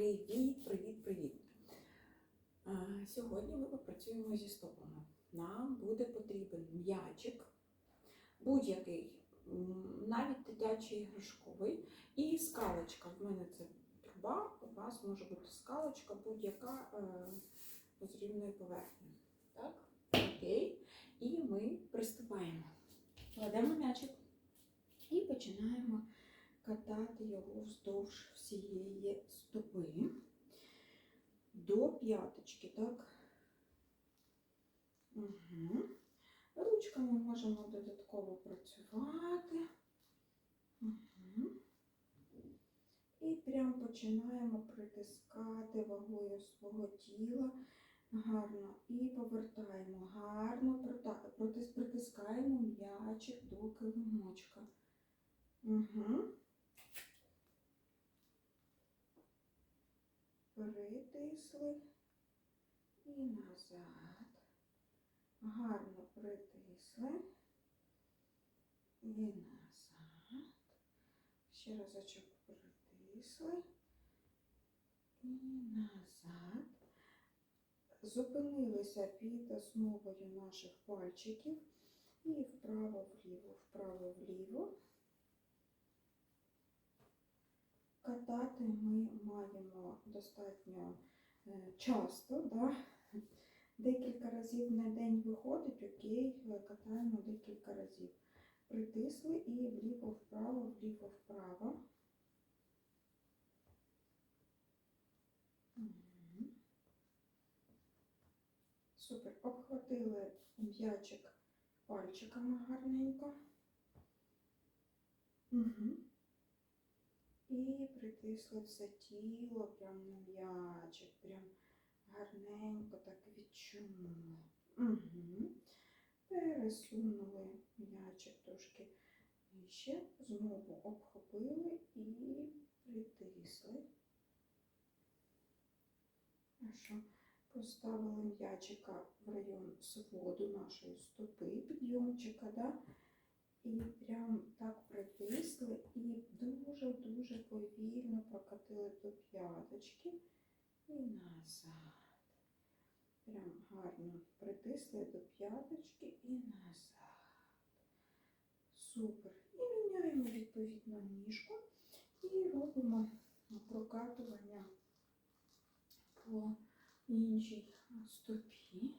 Привіт, привіт, привіт! Сьогодні ми попрацюємо зі стопами. Нам буде потрібен м'ячик, будь-який, навіть дитячий іграшковий, і скалочка. В мене це труба, у вас може бути скалочка, будь-яка е, з рівною поверхнею. Так? Окей. І ми приступаємо. Кладемо м'ячик і починаємо катати його вздовж всієї стопи до п'яточки, так? Угу. Ручками можемо додатково працювати. Угу. І прямо починаємо притискати вагою свого тіла гарно і повертаємо. Гарно притискаємо м'ячик до килимочка. Угу. Притисли і назад. Гарно притисли. І назад. Ще разочок притисли. І назад. Зупинилися під основою наших пальчиків. І вправо-вліво, вправо-вліво. Катати ми маємо достатньо е, часто, да? декілька разів на день виходить, окей, е, катаємо декілька разів. Притисли і вліво-вправо, вліво-вправо. Супер. Обхватили м'ячик пальчиками гарненько. Угу. І притисли все тіло прям на м'ячик, прям гарненько так відчунули. Угу. Пересунули м'ячик трошки нижче, знову обхопили і притисли. Хорошо. Поставили м'ячика в район своду нашої стопи, підйомчика, да? І прям так притисли і дуже-дуже повільно прокатили до п'яточки і назад. Прям гарно притисли до п'яточки і назад. Супер. І міняємо відповідно ніжку і робимо прокатування по іншій стопі.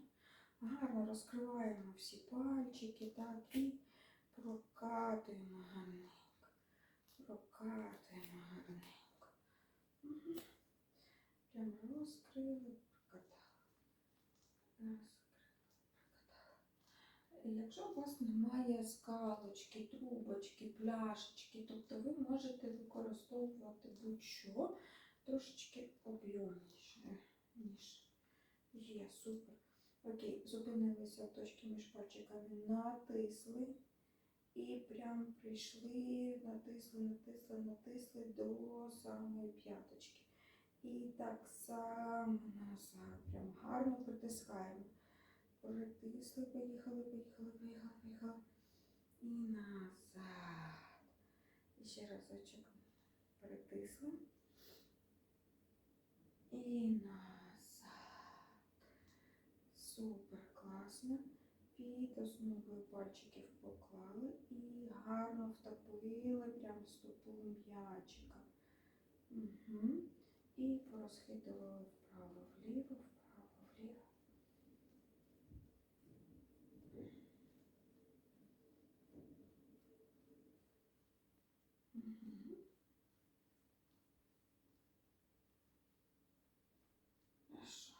Гарно розкриваємо всі пальчики, так, і прокатуємо гарненько. Прокатуємо гарненько. Прямо розкрили, прокатали. Розкрили, прокатали. Якщо у вас немає скалочки, трубочки, пляшечки, тобто ви можете використовувати будь-що трошечки об'ємніше, ніж є. Супер. Окей, зупинилися в точці між пальчиками, натисли і прям прийшли, натисли, натисли, натисли до самої п'яточки. І так само назад. Прям гарно притискаємо. Притисли, поїхали, поїхали, поїхали, поїхали. І назад. І ще разочок притисли. І назад. Супер класно. Під основою пальчиків поклали і гарно втопили прям стопу м'ячика. Угу. І порозхитували вправо-вліво, вправо-вліво. Хорошо.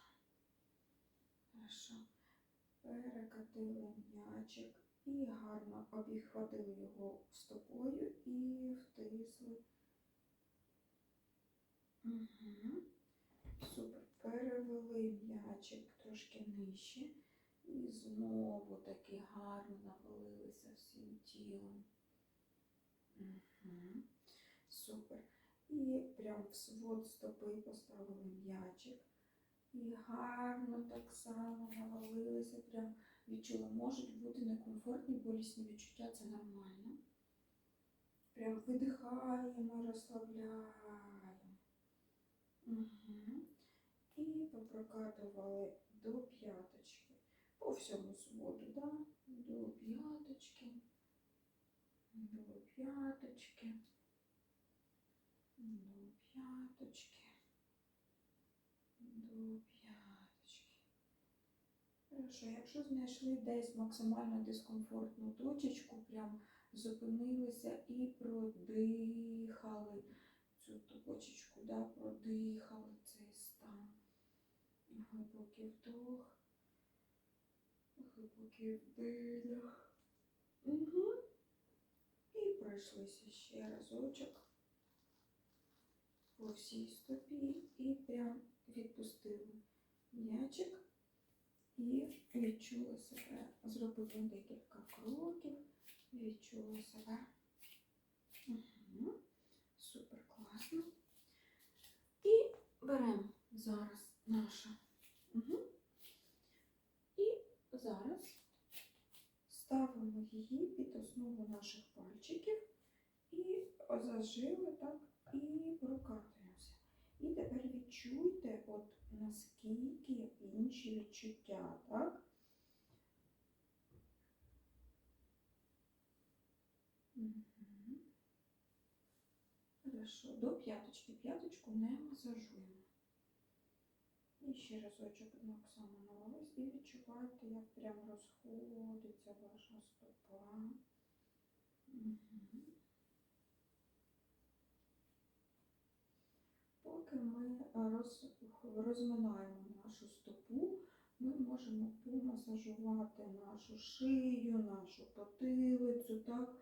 Хорошо. Перекатили м'ячик і гарно обіхватили його стопою і втисли. Угу. Супер. Перевели м'ячик трошки нижче. І знову таки гарно навалилися всім тілом. Угу. Супер. І прям в свод стопи поставили м'ячик. І гарно так само навалилися, прям відчули. Можуть бути некомфортні, болісні відчуття, це нормально. Прям видихаємо, розслабляємо. Угу. І попрокатували до п'яточки. По всьому своду, да? До п'яточки. До п'яточки. До п'яточки. До п'яточки. Хорошо, якщо знайшли десь максимально дискомфортну точечку, прям зупинилися і продихали цю точечку, да, продихали цей стан. Глибокий вдох, глибокий вдих. Угу. І пройшлися ще разочок по всій стопі і прям відпустили м'ячик і відчули себе. Зробили декілька кроків, відчули себе. Угу. Супер класно. І беремо зараз нашу. Угу. І зараз ставимо її під основу наших пальчиків і зажили так і прокатуємося. Відчуйте, от наскільки інші відчуття, так? Хорошо, до п'яточки. П'яточку не масажуємо. І ще разочок так само навались і відчуваєте, як прям розходиться ваша стопа. Угу. Поки ми роз, розминаємо нашу стопу, ми можемо помасажувати нашу шию, нашу потилицю, так,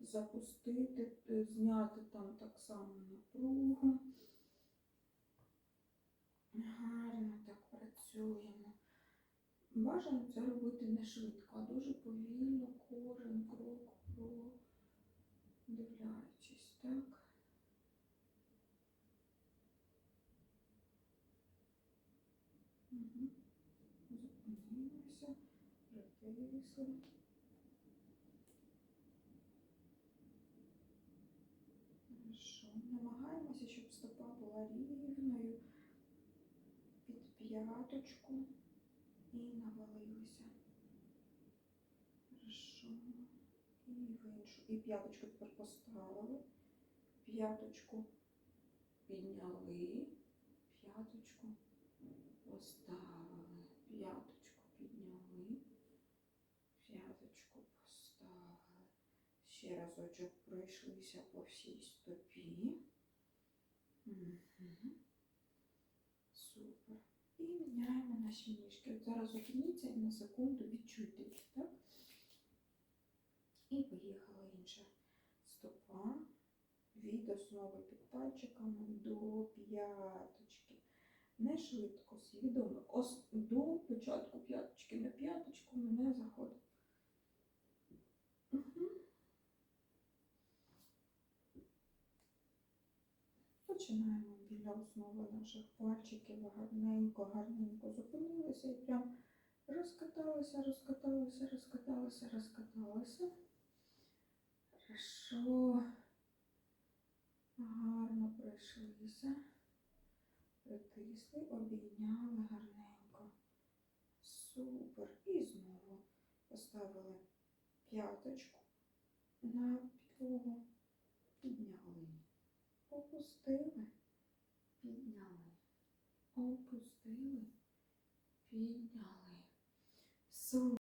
запустити, е, зняти там так само напругу. Гарно так працюємо. Бажано це робити не швидко, Зупинилися, притисли. Хорошо. Намагаємося, щоб стопа була рівною під п'яточку і навалилися. Хорошо. І в іншу. І п'яточку тепер поставили. П'яточку підняли. П'яточку поставили. П'яточку підняли. П'яточку поставили. Ще разочок пройшлися по всій стопі. Супер. І міняємо наші ніжки. От зараз зупиніться і на секунду відчуйте їх, так? І поїхала інша стопа від основи під пальчиками до п'яточки. Не швидко, свідомо. Ос- До початку п'яточки на п'яточку ми не заходимо. Угу. Починаємо біля основи наших пальчиків гарненько, гарненько зупинилися і прям розкаталися, розкаталися, розкаталися, розкаталися. Хорошо. Гарно пройшлися. Притисли, обійняли гарненько. Супер. І знову поставили п'яточку на підлогу. Підняли. Опустили, підняли, опустили, підняли. Супер.